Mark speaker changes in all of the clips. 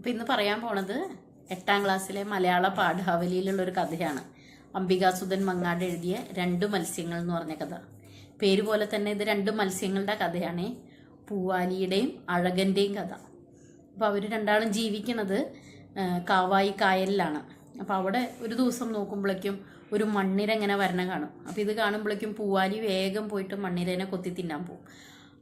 Speaker 1: അപ്പോൾ ഇന്ന് പറയാൻ പോണത് എട്ടാം ക്ലാസ്സിലെ മലയാള പാഠാവലിയിലുള്ള ഒരു കഥയാണ്. അംബികാസുധൻ മങ്ങാട് എഴുതിയ രണ്ട് മത്സ്യങ്ങൾ എന്ന് പറഞ്ഞ കഥ. പേര് പോലെ തന്നെ ഇത് രണ്ട് മത്സ്യങ്ങളുടെ കഥയാണ്. പൂവാലിയുടെയും അഴകന്റെയും കഥ. അപ്പോൾ അവർ രണ്ടാളും ജീവിക്കുന്നത് കാവായി കായലിലാണ്. അപ്പോൾ അവിടെ ഒരു ദിവസം നോക്കുമ്പോഴേക്കും ഒരു മണ്ണിര ഇങ്ങനെ വരണ കാണും. അപ്പോൾ ഇത് കാണുമ്പോഴേക്കും പൂവാലി വേഗം പോയിട്ട് മണ്ണിരനെ കൊത്തി തിന്നാൻ പോകും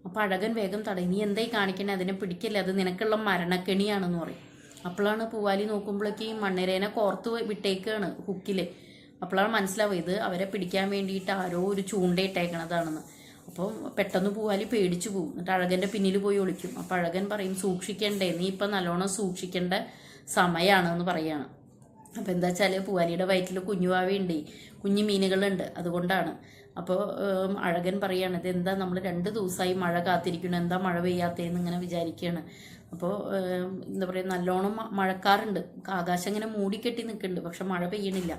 Speaker 1: അപ്പോൾ അഴകൻ വേഗം തടയും നീ എന്തായി കാണിക്കണേ? അതിനെ പിടിക്കല്ലേ? അത് നിനക്കുള്ള മരണക്കെണിയാണെന്ന് പറയും. അപ്പോഴാണ് പൂവാലി നോക്കുമ്പോഴേക്ക് ഈ മണ്ണിരേനെ കോർത്ത് വിട്ടേക്കാണ് ഹുക്കിൽ അപ്പോഴാണ് മനസ്സിലാവുക അവരെ പിടിക്കാൻ വേണ്ടിയിട്ട് ആരോ ഒരു ചൂണ്ടയിട്ടേക്കണതാണെന്ന് അപ്പം പെട്ടെന്ന് പൂവാലി പേടിച്ചു പോകും എന്നിട്ട് അഴകന്റെ പിന്നിൽ പോയി ഒളിക്കും. അപ്പം അഴകൻ പറയും സൂക്ഷിക്കണ്ടേ നീ ഇപ്പം നല്ലോണം സൂക്ഷിക്കേണ്ട സമയമാണ് എന്ന് പറയാണ്. അപ്പോൾ എന്താ വെച്ചാൽ പൂവാലിയുടെ വയറ്റിൽ കുഞ്ഞുവാവിയുണ്ട് കുഞ്ഞു മീനുകളുണ്ട് അതുകൊണ്ടാണ്. അപ്പോൾ അഴകൻ പറയാണ് എന്താ നമ്മൾ രണ്ട് ദിവസമായി മഴ കാത്തിരിക്കണം എന്താ മഴ പെയ്യാത്തതെന്ന് ഇങ്ങനെ വിചാരിക്കുകയാണ് അപ്പോൾ എന്താ പറയുക നല്ലോണം മഴക്കാറുണ്ട്. ആകാശം ഇങ്ങനെ മൂടിക്കെട്ടി നിൽക്കുന്നുണ്ട്. പക്ഷെ മഴ പെയ്യണില്ല.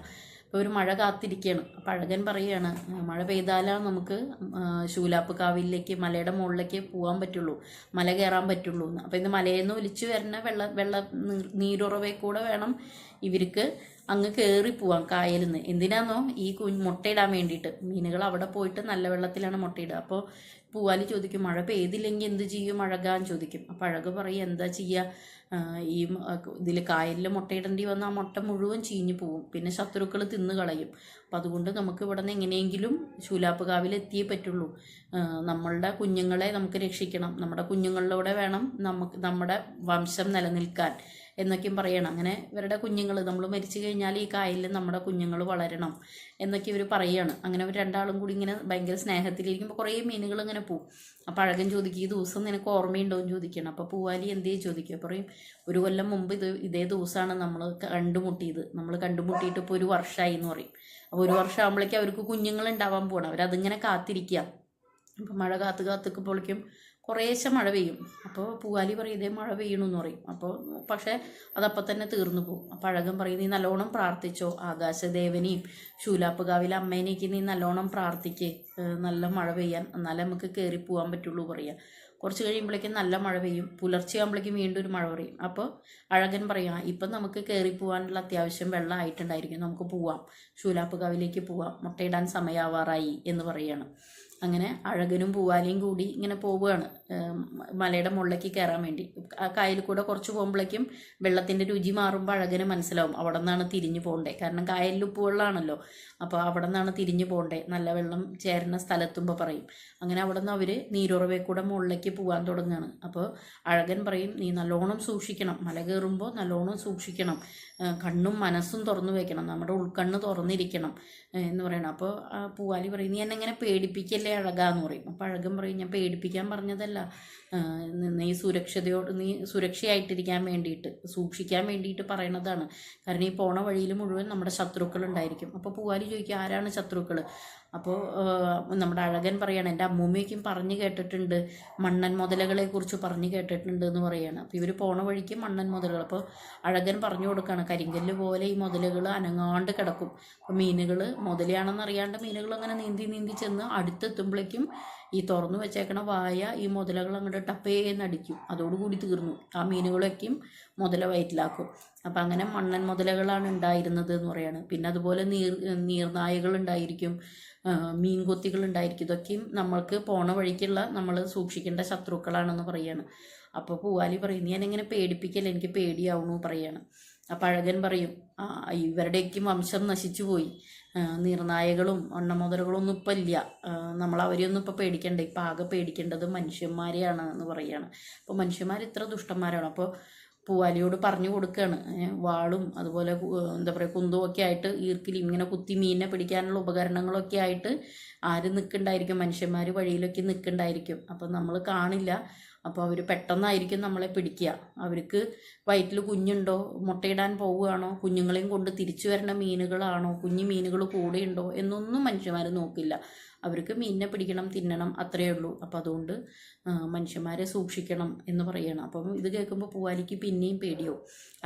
Speaker 1: അപ്പോൾ ഒരു മഴ കാത്തിരിക്കുകയാണ് അപ്പോൾ അഴകൻ പറയുകയാണ് മഴ പെയ്താലാണ് നമുക്ക് ശൂലാപ്പ് കാവിലേക്ക് മലയുടെ മുകളിലേക്ക് പോകാൻ പറ്റുള്ളൂ. മല കയറാൻ പറ്റുള്ളൂ എന്ന്. അപ്പോൾ ഇത് മലയിൽ നിന്ന് ഒലിച്ചു വരുന്ന വെള്ള വെള്ള നീരുറവയിൽ കൂടെ വേണം ഇവർക്ക് അങ്ങ് കയറി പോവാം കായലിൽ നിന്ന് എന്തിനാന്നോ? ഈ കുഞ്ഞ് മുട്ടയിടാൻ വേണ്ടിയിട്ട്. മീനുകൾ അവിടെ പോയിട്ട് നല്ല വെള്ളത്തിലാണ് മുട്ടയിടുക. അപ്പോൾ പൂവാലി ചോദിക്കും മഴ പെയ്തില്ലെങ്കിൽ എന്ത് ചെയ്യും? അഴകാൻ ചോദിക്കും. അപ്പം അഴക് പറയും എന്താ ചെയ്യുക ഈ ഇതിൽ കായലിൽ മുട്ടയിടേണ്ടി വന്ന ആ മുട്ട മുഴുവൻ ചീഞ്ഞു പോവും. പിന്നെ ശത്രുക്കൾ തിന്നു കളയും. അപ്പം അതുകൊണ്ട് നമുക്ക് ഇവിടെ നിന്ന് എങ്ങനെയെങ്കിലും ശൂലാപ്പ് കാവിൽ എത്തിയേ പറ്റുള്ളൂ. നമ്മളുടെ കുഞ്ഞുങ്ങളെ നമുക്ക് രക്ഷിക്കണം. നമ്മുടെ കുഞ്ഞുങ്ങളിലൂടെ വേണം നമുക്ക് നമ്മുടെ വംശം നിലനിൽക്കാൻ. എന്നൊക്കെയും പറയണം. അങ്ങനെ ഇവരുടെ കുഞ്ഞുങ്ങൾ നമ്മൾ മരിച്ചു കഴിഞ്ഞാൽ ഈ കായലിൽ നമ്മുടെ കുഞ്ഞുങ്ങൾ വളരണം എന്നൊക്കെ ഇവർ പറയുകയാണ് അങ്ങനെ അവർ രണ്ടാളും കൂടി ഇങ്ങനെ ഭയങ്കര സ്നേഹത്തിലിരിക്കുമ്പോൾ കുറേ മീനുകൾ ഇങ്ങനെ പോവും. അപ്പോൾ അഴകൻ ചോദിക്കും ഈ ദിവസം നിനക്ക് ഓർമ്മയുണ്ടോ? എന്ന് ചോദിക്കണം. അപ്പോൾ പൂവാലി എന്തേ ചോദിക്കും. പറയും ഒരു കൊല്ലം മുമ്പ് ഇത് ഇതേ ദിവസമാണ് നമ്മൾ കണ്ടുമുട്ടിയത്. നമ്മൾ കണ്ടുമുട്ടിയിട്ട് ഇപ്പോൾ ഒരു വർഷമായി എന്ന് പറയും. അപ്പോൾ ഒരു വർഷം ആകുമ്പോഴേക്കും അവർക്ക് കുഞ്ഞുങ്ങൾ ഉണ്ടാവാൻ പോകണം അവരതിങ്ങനെ കാത്തിരിക്കുക അപ്പോൾ മഴ കാത്ത് കാത്തുക്കുമ്പോഴേക്കും കുറേശ്ശെ മഴ പെയ്യും. അപ്പോൾ പൂവാലി പറയും ഇതേ മഴ പെയ്യണു എന്ന് പറയും. അപ്പോൾ പക്ഷേ അതപ്പം തന്നെ തീർന്നു പോകും. അപ്പോൾ അഴകൻ പറയും നീ നല്ലോണം പ്രാർത്ഥിച്ചോ. ആകാശദേവനെയും ശൂലാപ്പുകാവിലെ അമ്മേനെയൊക്കെ നീ നല്ലോണം പ്രാർത്ഥിക്ക്. നല്ല മഴ പെയ്യാൻ. എന്നാലേ നമുക്ക് കയറി പോകാൻ പറ്റുള്ളൂ പറയാം. കുറച്ച് കഴിയുമ്പോഴേക്കും നല്ല മഴ പെയ്യും. പുലർച്ചെ ആകുമ്പോഴേക്കും വീണ്ടും ഒരു മഴ പെയ്യും അപ്പോൾ അഴകൻ പറയാം ഇപ്പം നമുക്ക് കയറി പോകാനുള്ള അത്യാവശ്യം വെള്ളം ആയിട്ടുണ്ടായിരിക്കും. നമുക്ക് പോവാം. ശൂലാപ്പുകാവിലേക്ക് പോവാം. മുട്ടയിടാൻ സമയമാവാറായി എന്ന് പറയാണ്. അങ്ങനെ അഴകനും പൂവാലിയും കൂടി ഇങ്ങനെ പോവുകയാണ്. മലയുടെ മുകളിലേക്ക് കയറാൻ വേണ്ടി. ആ കായൽ കൂടെ കുറച്ച് പോകുമ്പോഴേക്കും വെള്ളത്തിന്റെ രുചി മാറുമ്പോൾ അഴകന് മനസ്സിലാവും അവിടെ നിന്നാണ് തിരിഞ്ഞു പോകണ്ടേ. കാരണം കായലിൽ ഉപ്പ് വെള്ളമാണല്ലോ അപ്പോൾ അവിടെ നിന്നാണ് തിരിഞ്ഞു പോകണ്ടേ. നല്ല വെള്ളം ചേരുന്ന സ്ഥലത്തുമ്പോൾ പറയും. അങ്ങനെ അവിടെ നിന്ന് അവർ നീരുറവയിൽ കൂടെ മുകളിലേക്ക് പോകാൻ തുടങ്ങുകയാണ് അപ്പോൾ അഴകൻ പറയും നീ നല്ലോണം സൂക്ഷിക്കണം. മല കയറുമ്പോൾ നല്ലോണം സൂക്ഷിക്കണം. കണ്ണും മനസ്സും തുറന്നു വയ്ക്കണം നമ്മുടെ ഉൾക്കണ്ണ് തുറന്നിരിക്കണം. എന്ന് പറയണം. അപ്പോൾ പൂവാലി പറയും നീ എന്നെ ഇങ്ങനെ പേടിപ്പിക്കല്ലേ അഴകാന്ന് പറയും. അപ്പോൾ അഴകൻ പറയും ഞാൻ പേടിപ്പിക്കാൻ പറഞ്ഞതല്ല. നി- സുരക്ഷതയോട് നീ സുരക്ഷയായിട്ടിരിക്കാൻ വേണ്ടിയിട്ട് സൂക്ഷിക്കാൻ വേണ്ടിയിട്ട് പറയണതാണ്. കാരണം ഈ പോണ വഴിയിൽ മുഴുവൻ നമ്മുടെ ശത്രുക്കൾ ഉണ്ടായിരിക്കും. അപ്പോൾ പൂവാലി ചോദിക്കും ആരാണ് ശത്രുക്കൾ അപ്പോൾ നമ്മുടെ അഴകൻ പറയാണ് എന്റെ അമ്മൂമ്മയ്ക്കും പറഞ്ഞു കേട്ടിട്ടുണ്ട്. മണ്ണൻ മുതലകളെ കുറിച്ച് പറഞ്ഞു കേട്ടിട്ടുണ്ട് എന്ന് പറയാണ്. അപ്പോൾ ഇവർ പോണ വഴിക്ക് മണ്ണൻ മുതലുകൾ. അപ്പോൾ അഴകൻ പറഞ്ഞു കൊടുക്കുകയാണ് കരിങ്കല്ല് പോലെ ഈ മുതലുകൾ അനങ്ങാണ്ട് കിടക്കും. അപ്പോൾ മീനുകൾ മുതലയാണെന്ന് അറിയാണ്ട് മീനുകൾ അങ്ങനെ നീന്തി നീന്തി ചെന്ന് അടുത്തെത്തുമ്പോഴേക്കും ഈ തുറന്നു വെച്ചേക്കണ വായ ഈ മുതലകൾ അങ്ങോട്ട് ടപ്പേന്ന് അടിക്കും. അതോടുകൂടി തീർന്നു. ആ മീനുകളൊക്കെയും മുതല വയറ്റിലാക്കും. അപ്പം അങ്ങനെ മണ്ണൻ മുതലകളാണ് ഉണ്ടായിരുന്നത് എന്ന് പറയാണ്. പിന്നെ അതുപോലെ നീർ നീർനായകൾ ഉണ്ടായിരിക്കും മീൻകൊത്തികൾ ഉണ്ടായിരിക്കും. ഇതൊക്കെയും നമ്മൾക്ക് പോണ വഴിക്കുള്ള നമ്മൾ സൂക്ഷിക്കേണ്ട ശത്രുക്കളാണെന്ന് പറയാണ്. അപ്പോൾ പൂവാലി പറയും നീ എന്നെങ്ങനെ പേടിപ്പിക്കല്ല? എനിക്ക് പേടിയാവുന്നു പറയാണ്. അപ്പം അഴകൻ പറയും ആ ഇവരുടെയൊക്കെ വംശം നശിച്ചു പോയി. ആ, നീർനായകളും എണ്ണമുതലുകളും ഒന്നും ഇപ്പം ഇല്ല. ആ, നമ്മൾ അവരെയൊന്നും ഇപ്പം പേടിക്കണ്ട? ഇപ്പം ആകെ പേടിക്കേണ്ടത് മനുഷ്യന്മാരെയാണ് എന്ന് പറയുകയാണ്. അപ്പോൾ മനുഷ്യന്മാർ ഇത്ര ദുഷ്ടന്മാരാണ്. അപ്പോൾ പൂവാലിയോട് പറഞ്ഞു കൊടുക്കുകയാണ് വാളും അതുപോലെ എന്താ പറയുക കുന്തവും ഒക്കെ ആയിട്ട് ഈർക്കിൽ ഇങ്ങനെ കുത്തി മീനിനെ പിടിക്കാനുള്ള ഉപകരണങ്ങളൊക്കെ ആയിട്ട് ആര് നിൽക്കണ്ടായിരിക്കും മനുഷ്യന്മാർ വഴിയിലൊക്കെ നിൽക്കണ്ടായിരിക്കും അപ്പം നമ്മൾ കാണില്ല. അപ്പോൾ അവർ പെട്ടെന്നായിരിക്കും നമ്മളെ പിടിക്കുക. അവർക്ക് വയറ്റിൽ കുഞ്ഞുണ്ടോ മുട്ടയിടാൻ പോവുകയാണോ കുഞ്ഞുങ്ങളെയും കൊണ്ട് തിരിച്ചു വരുന്ന മീനുകളാണോ കുഞ്ഞു മീനുകൾ കൂടെയുണ്ടോ എന്നൊന്നും മനുഷ്യന്മാർ നോക്കില്ല. അവർക്ക് മീനിനെ പിടിക്കണം തിന്നണം അത്രയേ ഉള്ളൂ. അപ്പോൾ അതുകൊണ്ട് മനുഷ്യന്മാരെ സൂക്ഷിക്കണം എന്ന് പറയണം. അപ്പം ഇത് കേൾക്കുമ്പോൾ പൂവാലിക്ക് പിന്നെയും പേടിയോ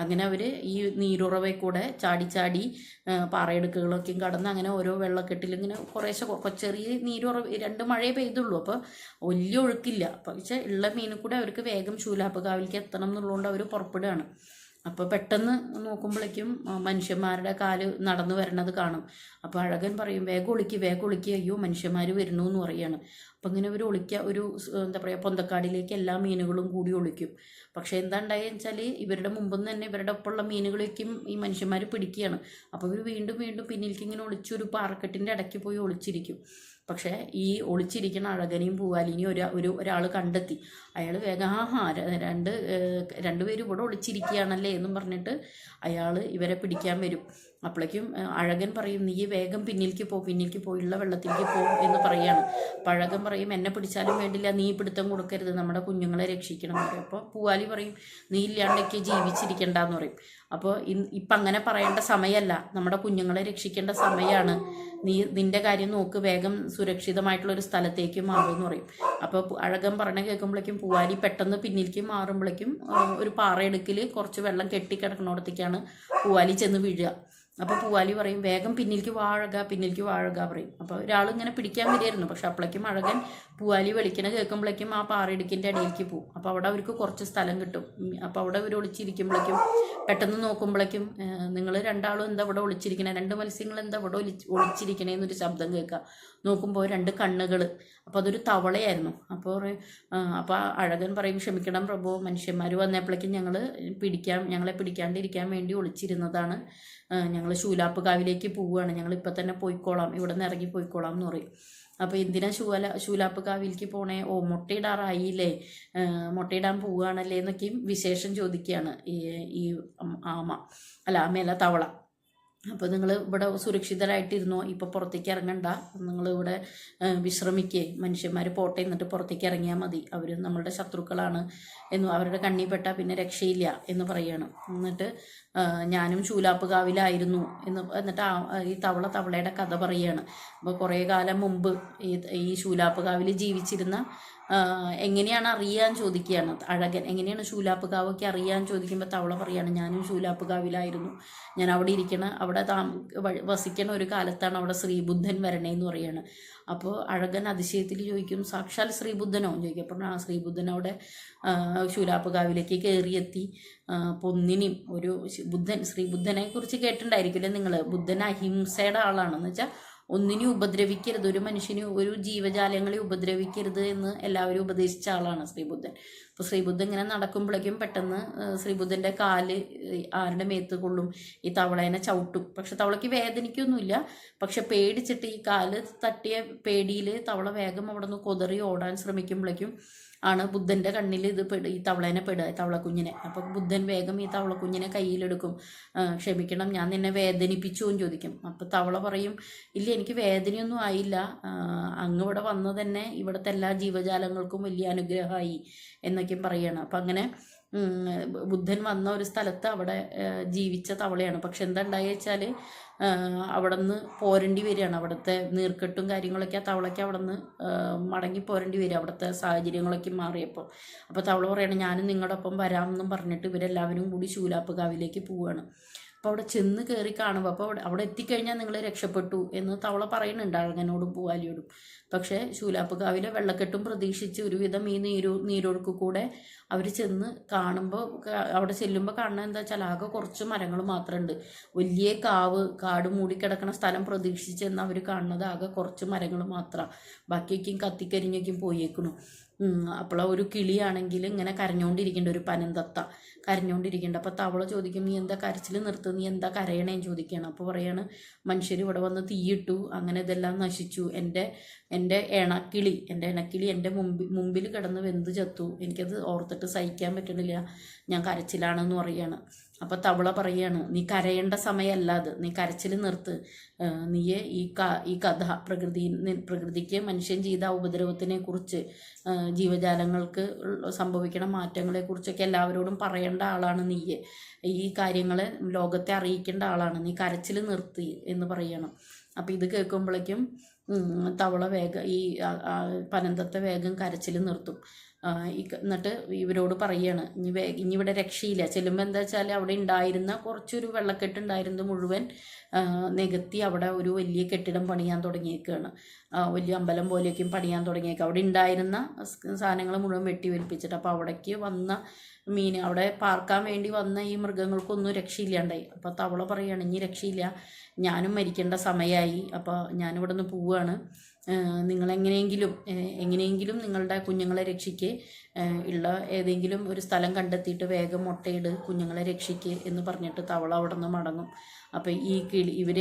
Speaker 1: അങ്ങനെ അവർ ഈ നീരുറവയിൽ കൂടെ ചാടി ചാടി പാറയെടുക്കുകളൊക്കെയും കടന്ന് അങ്ങനെ ഓരോ വെള്ളക്കെട്ടിൽ ഇങ്ങനെ കുറേശ്ശെ ചെറിയ നീരുറവ് രണ്ട് മഴയെ പെയ്തുള്ളൂ. അപ്പോൾ വലിയ ഒഴുക്കില്ല. പക്ഷേ ഉള്ള മീനിൽ കൂടെ അവർക്ക് വേഗം ശൂലാപ്പ് കാവിലേക്ക് എത്തണം എന്നുള്ളതുകൊണ്ട് അവർ പുറപ്പെടുകയാണ് അപ്പോൾ പെട്ടെന്ന് നോക്കുമ്പോഴേക്കും മനുഷ്യന്മാരുടെ കാൽ നടന്നു വരണത് കാണും. അപ്പോൾ അഴകൻ പറയും വേഗം ഒളിക്ക് വേഗം ഒളിക്ക്. അയ്യോ മനുഷ്യന്മാർ വരുന്നു എന്ന് പറയാണ് അപ്പം ഇങ്ങനെ ഒരു ഒളിക്ക ഒരു എന്താ പറയുക പൊന്തക്കാടിലേക്ക് എല്ലാ മീനുകളും കൂടി ഒളിക്കും. പക്ഷേ എന്താ ഉണ്ടായെന്ന് വെച്ചാൽ ഇവരുടെ മുമ്പിൽ നിന്ന് തന്നെ ഇവരുടെ ഒപ്പമുള്ള മീനുകളേക്കും ഈ മനുഷ്യന്മാർ പിടിക്കുകയാണ്. അപ്പോൾ ഇവർ വീണ്ടും വീണ്ടും പിന്നിലേക്ക് ഇങ്ങനെ ഒളിച്ചൊരു പാറക്കെട്ടിന്റെ ഇടയ്ക്ക് പോയി ഒളിച്ചിരിക്കും. പക്ഷേ ഈ ഒളിച്ചിരിക്കുന്ന അഴകനെയും പൂവാലിനെയും ഒരു ഒരു ഒരാൾ കണ്ടെത്തി. അയാൾ വേഗം ആ രണ്ട് രണ്ടുപേരും ഇവിടെ ഒളിച്ചിരിക്കുകയാണല്ലേ എന്നും പറഞ്ഞിട്ട് അയാൾ ഇവരെ പിടിക്കാൻ വരും. അപ്പോഴേക്കും അഴകൻ പറയും നീ വേഗം പിന്നിലേക്ക് പോ പിന്നിലേക്ക് പോയുള്ള വെള്ളത്തിലേക്ക് പോ എന്ന് പറയാണ്. പഴകൻ പറയും എന്നെ പിടിച്ചാലും വേണ്ടില്ല നീ പിടുത്തം കൊടുക്കരുത് നമ്മുടെ കുഞ്ഞുങ്ങളെ രക്ഷിക്കണം എന്ന് പറയും. അപ്പോൾ പൂവാലി പറയും നീ ഇല്ലാണ്ടൊക്കെ ജീവിച്ചിരിക്കണ്ടെന്ന് പറയും. അപ്പോൾ ഇപ്പം അങ്ങനെ പറയേണ്ട സമയമല്ല നമ്മുടെ കുഞ്ഞുങ്ങളെ രക്ഷിക്കേണ്ട സമയമാണ് നീ നിന്റെ കാര്യം നോക്ക് വേഗം സുരക്ഷിതമായിട്ടുള്ള ഒരു സ്ഥലത്തേക്ക് മാറുമെന്ന് പറയും. അപ്പോൾ അഴകം പറഞ്ഞ കേൾക്കുമ്പോഴേക്കും പൂവാലി പെട്ടെന്ന് പിന്നിലേക്ക് മാറുമ്പോഴേക്കും ഒരു പാറയെടുക്കിൽ കുറച്ച് വെള്ളം കെട്ടിക്കിടക്കണോടത്തേക്കാണ് പൂവാലി ചെന്ന് വീഴുക. അപ്പോൾ പൂവാലി പറയും വേഗം പിന്നിലേക്ക് വാഴക പിന്നിലേക്ക് വാഴക പറയും. അപ്പോൾ ഒരാൾ ഇങ്ങനെ പിടിക്കാൻ വരികയായിരുന്നു പക്ഷെ അപ്പളേക്കും അഴകൻ പൂവാലി വിളിക്കണ കേൾക്കുമ്പോഴേക്കും ആ പാറയിടുക്കിന്റെ ഇടയിലേക്ക് പോവും. അപ്പോൾ അവിടെ അവർക്ക് കുറച്ച് സ്ഥലം കിട്ടും. അപ്പോൾ അവിടെ അവർ ഒളിച്ചിരിക്കുമ്പോഴേക്കും പെട്ടെന്ന് നോക്കുമ്പോഴേക്കും നിങ്ങൾ രണ്ടാളും എന്താ ഇവിടെ ഒളിച്ചിരിക്കണേ? രണ്ട് മത്സ്യങ്ങൾ എന്താ ഇവിടെ ഒളി ഒളിച്ചിരിക്കണേ എന്നൊരു ശബ്ദം കേൾക്കുക നോക്കുമ്പോൾ രണ്ട് കണ്ണുകൾ അപ്പോൾ അതൊരു തവളയായിരുന്നു. അപ്പോൾ അപ്പോൾ അഴകൻ പറയും ക്ഷമിക്കണം പ്രഭു മനുഷ്യന്മാർ വന്നപ്പോഴേക്കും ഞങ്ങൾ പിടിക്കാൻ ഞങ്ങളെ പിടിക്കാണ്ടിരിക്കാൻ വേണ്ടി ഒളിച്ചിരുന്നതാണ്. ഞങ്ങൾ ശൂലാപ്പ് കാവിലേക്ക് പോവുകയാണ് ഞങ്ങൾ ഇപ്പം തന്നെ പോയിക്കോളാം. ഇവിടെ നിന്ന് ഇറങ്ങി പോയിക്കോളാം എന്ന് പറയും. അപ്പോൾ എന്തിനാ ശൂല ശൂലാപ്പ് കാവിലേക്ക് പോണേ? ഓ മുട്ടയിടാറായില്ലേ? മുട്ടയിടാൻ പോവുകയാണല്ലേ എന്നൊക്കെയും വിശേഷം ചോദിക്കുകയാണ് ഈ ആമ അല്ല ആമയല്ല തവള. അപ്പോൾ നിങ്ങൾ ഇവിടെ സുരക്ഷിതരായിട്ടിരുന്നോ? ഇപ്പോൾ പുറത്തേക്ക് ഇറങ്ങണ്ട. നിങ്ങൾ ഇവിടെ വിശ്രമിക്കേ. മനുഷ്യന്മാർ പോട്ടെ എന്നിട്ട് പുറത്തേക്ക് ഇറങ്ങിയാൽ മതി. അവർ നമ്മളുടെ ശത്രുക്കളാണ് എന്ന് അവരുടെ കണ്ണി പെട്ടാൽ പിന്നെ രക്ഷയില്ല എന്ന് പറയാണ്. എന്നിട്ട് ഞാനും ശൂലാപ്പുകാവിലായിരുന്നു എന്ന് എന്നിട്ട് ഈ തവള തവളയുടെ കഥ പറയാണ്. അപ്പോൾ കുറേ കാലം മുമ്പ് ഈ ഈ ശൂലാപ്പുകാവിൽ ജീവിച്ചിരുന്ന എങ്ങനെയാണ് അറിയാൻ ചോദിക്കുകയാണ്? അഴകൻ എങ്ങനെയാണ് ശൂലാപ്പ് കാവൊക്കെ അറിയാൻ ചോദിക്കുമ്പോൾ തവള പറയാണ് ഞാനും ശൂലാപ്പ് കാവിലായിരുന്നു ഞാൻ അവിടെ ഇരിക്കണ അവിടെ താ വസിക്കണ ഒരു കാലത്താണ് അവിടെ ശ്രീബുദ്ധൻ വരണേന്ന് പറയാണ്. അപ്പോൾ അഴകൻ അതിശയത്തിൽ ചോദിക്കും സാക്ഷാൽ ശ്രീബുദ്ധനോ? ചോദിക്കും. അപ്പോൾ ആ ശ്രീബുദ്ധൻ അവിടെ ശൂലാപ്പുകാവിലേക്ക് ശൂലാപ്പ് കാവിലേക്ക് കയറിയെത്തി പൊന്നിനും ഒരു ബുദ്ധൻ ശ്രീബുദ്ധനെ കുറിച്ച് കേട്ടിട്ടുണ്ടായിരിക്കില്ലേ നിങ്ങൾ ബുദ്ധൻ അഹിംസയുടെ ആളാണെന്ന് വെച്ചാൽ ഒന്നിനെയും ഉപദ്രവിക്കരുത് ഒരു മനുഷ്യനെ ഒരു ജീവജാലങ്ങളെ ഉപദ്രവിക്കരുത് എന്ന് എല്ലാവരും ഉപദേശിച്ച ആളാണ് ശ്രീബുദ്ധൻ. അപ്പോൾ ശ്രീബുദ്ധൻ ഇങ്ങനെ നടക്കുമ്പോഴേക്കും പെട്ടെന്ന് ശ്രീബുദ്ധന്റെ കാൽ ആരുടെ മേത്ത് കൊള്ളും ഈ തവളേനെ ചവിട്ടും. പക്ഷെ തവളയ്ക്ക് വേദനിക്കൊന്നുമില്ല. പക്ഷെ പേടിച്ചിട്ട് ഈ കാൽ തട്ടിയ പേടിയിൽ തവള വേഗം അവിടെ നിന്ന് കൊതറി ഓടാൻ ശ്രമിക്കുമ്പോഴേക്കും ആണ് ബുദ്ധന്റെ കണ്ണിൽ ഇത് പെട ഈ തവളേനെ പെടുക തവളക്കുഞ്ഞിനെ. അപ്പോൾ ബുദ്ധൻ വേഗം ഈ തവളക്കുഞ്ഞിനെ കയ്യിലെടുക്കും. ക്ഷമിക്കണം ഞാൻ നിന്നെ വേദനിപ്പിച്ചു എന്ന് ചോദിക്കും. അപ്പോൾ തവള പറയും ഇല്ല എനിക്ക് വേദനയൊന്നും ആയില്ല. അങ്ങ് ഇവിടെ വന്നു തന്നെ ഇവിടുത്തെ എല്ലാ ജീവജാലങ്ങൾക്കും വലിയ അനുഗ്രഹമായി എന്നൊക്കെയും പറയുകയാണ് അപ്പം അങ്ങനെ ബുദ്ധൻ വന്ന ഒരു സ്ഥലത്ത് അവിടെ ജീവിച്ച തവളയാണ്. പക്ഷെ എന്താ ഉണ്ടായി വെച്ചാൽ അവിടെ നിന്ന് പോരേണ്ടി വരികയാണ്. അവിടുത്തെ നീർക്കെട്ടും കാര്യങ്ങളൊക്കെ ആ തവളയ്ക്ക് അവിടെ നിന്ന് മടങ്ങി പോരേണ്ടി വരിക. അവിടുത്തെ സാഹചര്യങ്ങളൊക്കെ മാറിയപ്പോൾ. അപ്പോൾ തവള പറയണം ഞാനും നിങ്ങളുടെ ഒപ്പം വരാമെന്നും പറഞ്ഞിട്ട് ഇവരെല്ലാവരും കൂടി ശൂലാപ്പ് കാവിലേക്ക് പോവുകയാണ്. അപ്പോൾ അവിടെ ചെന്ന് കയറി കാണുമ്പോൾ അപ്പോൾ അവിടെ അവിടെ എത്തിക്കഴിഞ്ഞാൽ നിങ്ങൾ രക്ഷപ്പെട്ടു എന്ന് തവള പറയുന്നുണ്ട് അഴകനോടും പൂവാലിയോടും. പക്ഷേ ശൂലാപ്പ് കാവിലെ വെള്ളക്കെട്ടും പ്രതീക്ഷിച്ച് ഒരുവിധം ഈ നീരു നീരൊഴുക്ക് കൂടെ അവർ ചെന്ന് കാണുമ്പോൾ അവിടെ ചെല്ലുമ്പോൾ കാണുന്നത് എന്താ വെച്ചാൽ ആകെ കുറച്ച് മരങ്ങൾ മാത്രമുണ്ട് വലിയ കാവ് കാട് മൂടിക്കിടക്കണ സ്ഥലം പ്രതീക്ഷിച്ച് എന്ന് അവർ കാണുന്നത് ആകെ കുറച്ച് മരങ്ങൾ മാത്രമാണ് ബാക്കിയൊക്കെയും കത്തിക്കരിഞ്ഞൊക്കെയും പോയേക്കണു. അപ്പോൾ ഒരു കിളിയാണെങ്കിൽ ഇങ്ങനെ കരഞ്ഞുകൊണ്ടിരിക്കേണ്ട ഒരു പനന്തത്ത കരഞ്ഞുകൊണ്ടിരിക്കേണ്ട. അപ്പോൾ തവള ചോദിക്കും നീ എന്താ കരച്ചിൽ നിർത്തു? നീ എന്താ കരയണേന്ന് ചോദിക്കുകയാണ്. അപ്പോൾ പറയാണ് മനുഷ്യർ ഇവിടെ വന്ന് തീയിട്ടു അങ്ങനെ ഇതെല്ലാം നശിച്ചു. എന്റെ എന്റെ എണക്കിളി എന്റെ എണക്കിളി എന്റെ മുമ്പിൽ മുമ്പിൽ കിടന്ന് വെന്ത് ചത്തു. എനിക്കത് ഓർത്തിട്ട് സഹിക്കാൻ പറ്റണില്ല. ഞാൻ കരച്ചിലാണെന്ന് പറയുകയാണ് അപ്പോൾ തവള പറയാണ് നീ കരയേണ്ട സമയമല്ല അത്. നീ കരച്ചിൽ നിർത്ത്. നീ ഈ ക ഈ കഥ പ്രകൃതി പ്രകൃതിക്ക് മനുഷ്യൻ ചെയ്ത ഉപദ്രവത്തിനെ കുറിച്ച് ജീവജാലങ്ങൾക്ക് സംഭവിക്കുന്ന മാറ്റങ്ങളെക്കുറിച്ചൊക്കെ മാറ്റങ്ങളെ കുറിച്ചൊക്കെ എല്ലാവരോടും പറയേണ്ട ആളാണ് നീ ഈ കാര്യങ്ങളെ ലോകത്തെ അറിയിക്കേണ്ട ആളാണ്. നീ കരച്ചിൽ നിർത്തി എന്ന് പറയണം. അപ്പോൾ ഇത് കേൾക്കുമ്പോഴേക്കും തവള വേഗം ഈ പനന്തത്തെ വേഗം കരച്ചിൽ നിർത്തും. എന്നിട്ട് ഇവരോട് പറയാണ് ഇനി വേ ഇനി ഇവിടെ രക്ഷയില്ല. ചെല്ലുമ്പോൾ എന്താ വെച്ചാൽ അവിടെ ഉണ്ടായിരുന്ന കുറച്ചൊരു വെള്ളക്കെട്ട് ഉണ്ടായിരുന്നത് മുഴുവൻ. നികത്തി അവിടെ ഒരു വലിയ കെട്ടിടം പണിയാൻ തുടങ്ങിയേക്കാണ്. വലിയ അമ്പലം പോലെയൊക്കെയും പണിയാൻ തുടങ്ങിയേക്കുക അവിടെ ഉണ്ടായിരുന്ന സാധനങ്ങൾ മുഴുവൻ വെട്ടി വലിപ്പിച്ചിട്ട്. അപ്പോൾ അവിടേക്ക് വന്ന മീൻ അവിടെ പാർക്കാൻ വേണ്ടി വന്ന ഈ മൃഗങ്ങൾക്കൊന്നും രക്ഷയില്ലാണ്ടായി. അപ്പോൾ തവള പറയുകയാണ് ഇനി രക്ഷയില്ല. ഞാനും മരിക്കേണ്ട സമയമായി അപ്പോൾ ഞാനിവിടെ നിന്ന് പോവുകയാണ് നിങ്ങളെങ്ങനെയെങ്കിലും എങ്ങനെയെങ്കിലും നിങ്ങളുടെ കുഞ്ഞുങ്ങളെ രക്ഷിക്ക് ഉള്ള ഏതെങ്കിലും ഒരു സ്ഥലം കണ്ടെത്തിയിട്ട് വേഗം മുട്ടയിട് കുഞ്ഞുങ്ങളെ രക്ഷിക്ക് എന്ന് പറഞ്ഞിട്ട് തവള അവിടെ നിന്ന് മടങ്ങും. അപ്പോൾ ഈ കിളി ഇവർ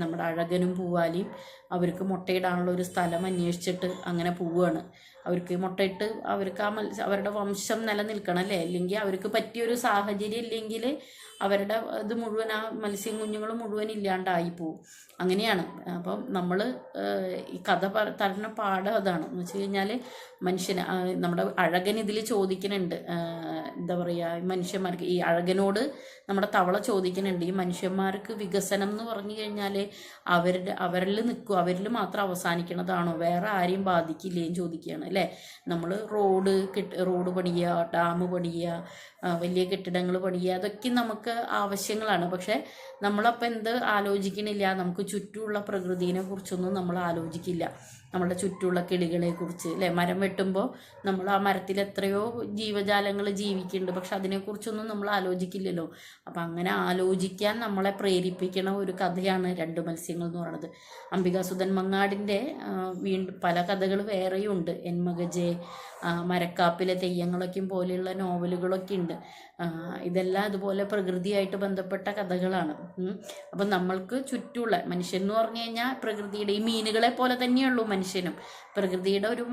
Speaker 1: നമ്മുടെ അഴകനും പൂവാലിയും അവർക്ക് മുട്ടയിടാനുള്ള ഒരു സ്ഥലം അന്വേഷിച്ചിട്ട് അങ്ങനെ പോവുകയാണ് അവർക്ക് മുട്ടയിട്ട് അവർക്ക് ആ മത്സ്യ അവരുടെ വംശം നിലനിൽക്കണം അല്ലേ? അല്ലെങ്കിൽ അവർക്ക് പറ്റിയൊരു സാഹചര്യം ഇല്ലെങ്കിൽ അവരുടെ ഇത് മുഴുവൻ ആ മത്സ്യം കുഞ്ഞുങ്ങൾ മുഴുവൻ ഇല്ലാണ്ടായി പോവും. അങ്ങനെയാണ്. അപ്പം നമ്മൾ ഈ കഥ തരണ പാഠം അതാണ്. എന്ന് വെച്ച് കഴിഞ്ഞാൽ മനുഷ്യന് നമ്മുടെ അഴകൻ ഇതിൽ ചോദിക്കുന്നുണ്ട്. എന്താ പറയുക മനുഷ്യന്മാർക്ക് ഈ അഴകനോട് നമ്മുടെ തവള ചോദിക്കുന്നുണ്ട്. ഈ മനുഷ്യന്മാർക്ക് വികസനം എന്ന് പറഞ്ഞു കഴിഞ്ഞാൽ അവരുടെ അവരിൽ നിൽക്കും അവരിൽ മാത്രം അവസാനിക്കണതാണോ? വേറെ ആരെയും ബാധിക്കില്ലേന്ന് ചോദിക്കുകയാണ് അല്ലേ? നമ്മൾ റോഡ് കെട്ട് റോഡ് പണിയുക ഡാം പണിയുക വലിയ കെട്ടിടങ്ങൾ പണിയുക അതൊക്കെ നമുക്ക് ആവശ്യങ്ങളാണ്. പക്ഷേ നമ്മളപ്പോൾ എന്ത് ആലോചിക്കണില്ല നമുക്ക് ചുറ്റുമുള്ള പ്രകൃതിയെ കുറിച്ചൊന്നും നമ്മൾ ആലോചിക്കില്ല. നമ്മുടെ ചുറ്റുമുള്ള കിളികളെ കുറിച്ച് അല്ലേ മരം വെട്ടുമ്പോൾ നമ്മൾ ആ മരത്തിൽ എത്രയോ ജീവജാലങ്ങൾ ജീവിക്കുന്നുണ്ട്. പക്ഷെ അതിനെക്കുറിച്ചൊന്നും നമ്മൾ ആലോചിക്കില്ലല്ലോ. അപ്പം അങ്ങനെ ആലോചിക്കാൻ നമ്മളെ പ്രേരിപ്പിക്കണ ഒരു കഥയാണ് രണ്ട് മത്സ്യങ്ങൾ എന്ന് പറയുന്നത്. അംബികാസുധൻ മങ്ങാടിന്റെ വീണ്ടും പല കഥകൾ വേറെയും ഉണ്ട് എന്മകജെ മരക്കാപ്പിലെ തെയ്യങ്ങളൊക്കെയും പോലെയുള്ള നോവലുകളൊക്കെ ഉണ്ട്. ഇതെല്ലാം അതുപോലെ പ്രകൃതിയായിട്ട് ബന്ധപ്പെട്ട കഥകളാണ്. അപ്പം നമ്മൾക്ക് ചുറ്റുമുള്ള മനുഷ്യൻ എന്ന് പറഞ്ഞു കഴിഞ്ഞാൽ പ്രകൃതിയുടെ ഈ മീനുകളെ പോലെ തന്നെയുള്ളൂ മനുഷ്യനും. പ്രകൃതിയുടെ ഒരു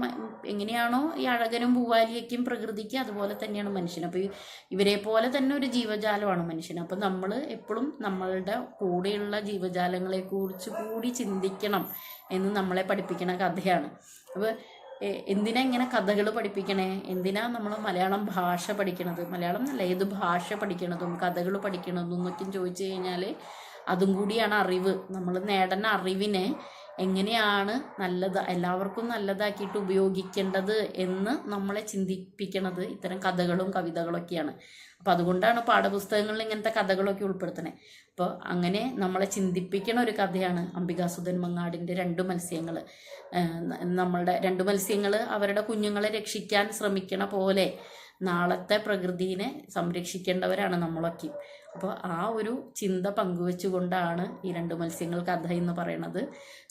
Speaker 1: എങ്ങനെയാണോ ഈ അഴകനും പൂവാലിയൊക്കെയും പ്രകൃതിക്ക് അതുപോലെ തന്നെയാണ് മനുഷ്യൻ അപ്പോൾ ഇവരെ പോലെ തന്നെ ഒരു ജീവജാലമാണ് മനുഷ്യൻ. അപ്പം നമ്മൾ എപ്പോഴും നമ്മളുടെ കൂടെയുള്ള ജീവജാലങ്ങളെക്കുറിച്ച് കൂടി ചിന്തിക്കണം എന്ന് നമ്മളെ പഠിപ്പിക്കുന്ന കഥയാണ്. അപ്പോൾ എന്തിനാ ഇങ്ങനെ കഥകൾ പഠിപ്പിക്കണേ? എന്തിനാ നമ്മൾ മലയാളം ഭാഷ പഠിക്കണത്? മലയാളം എന്നല്ല ഏത് ഭാഷ പഠിക്കണതും കഥകൾ പഠിക്കണതും എന്നൊക്കെ ചോദിച്ചു കഴിഞ്ഞാൽ അതും കൂടിയാണ് അറിവ്. നമ്മൾ നേടുന്ന അറിവിനെ എങ്ങനെയാണ് നല്ലത് എല്ലാവർക്കും നല്ലതാക്കിയിട്ട് ഉപയോഗിക്കേണ്ടത് എന്ന് നമ്മളെ ചിന്തിപ്പിക്കണത് ഇത്തരം കഥകളും കവിതകളൊക്കെയാണ്. അപ്പം അതുകൊണ്ടാണ് പാഠപുസ്തകങ്ങളിൽ ഇങ്ങനത്തെ കഥകളൊക്കെ ഉൾപ്പെടുത്തണേ അപ്പോൾ അങ്ങനെ നമ്മളെ ചിന്തിപ്പിക്കണ ഒരു കഥയാണ് അംബികാസുധൻ മങ്ങാടിന്റെ രണ്ട് മത്സ്യങ്ങൾ നമ്മളുടെ രണ്ട് മത്സ്യങ്ങൾ അവരുടെ കുഞ്ഞുങ്ങളെ രക്ഷിക്കാൻ ശ്രമിക്കണ പോലെ നാളത്തെ പ്രകൃതിയെ സംരക്ഷിക്കേണ്ടവരാണ് നമ്മളൊക്കെ. അപ്പോൾ ആ ഒരു ചിന്ത പങ്കുവെച്ചുകൊണ്ടാണ് ഈ രണ്ട് മത്സ്യങ്ങൾ കഥ എന്ന് പറയുന്നത്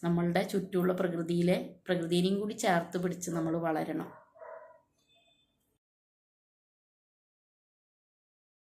Speaker 1: നമ്മളുടെ ചുറ്റുമുള്ള പ്രകൃതിയിലെ പ്രകൃതിനെയും കൂടി ചേർത്ത് പിടിച്ച് നമ്മൾ വളരണം.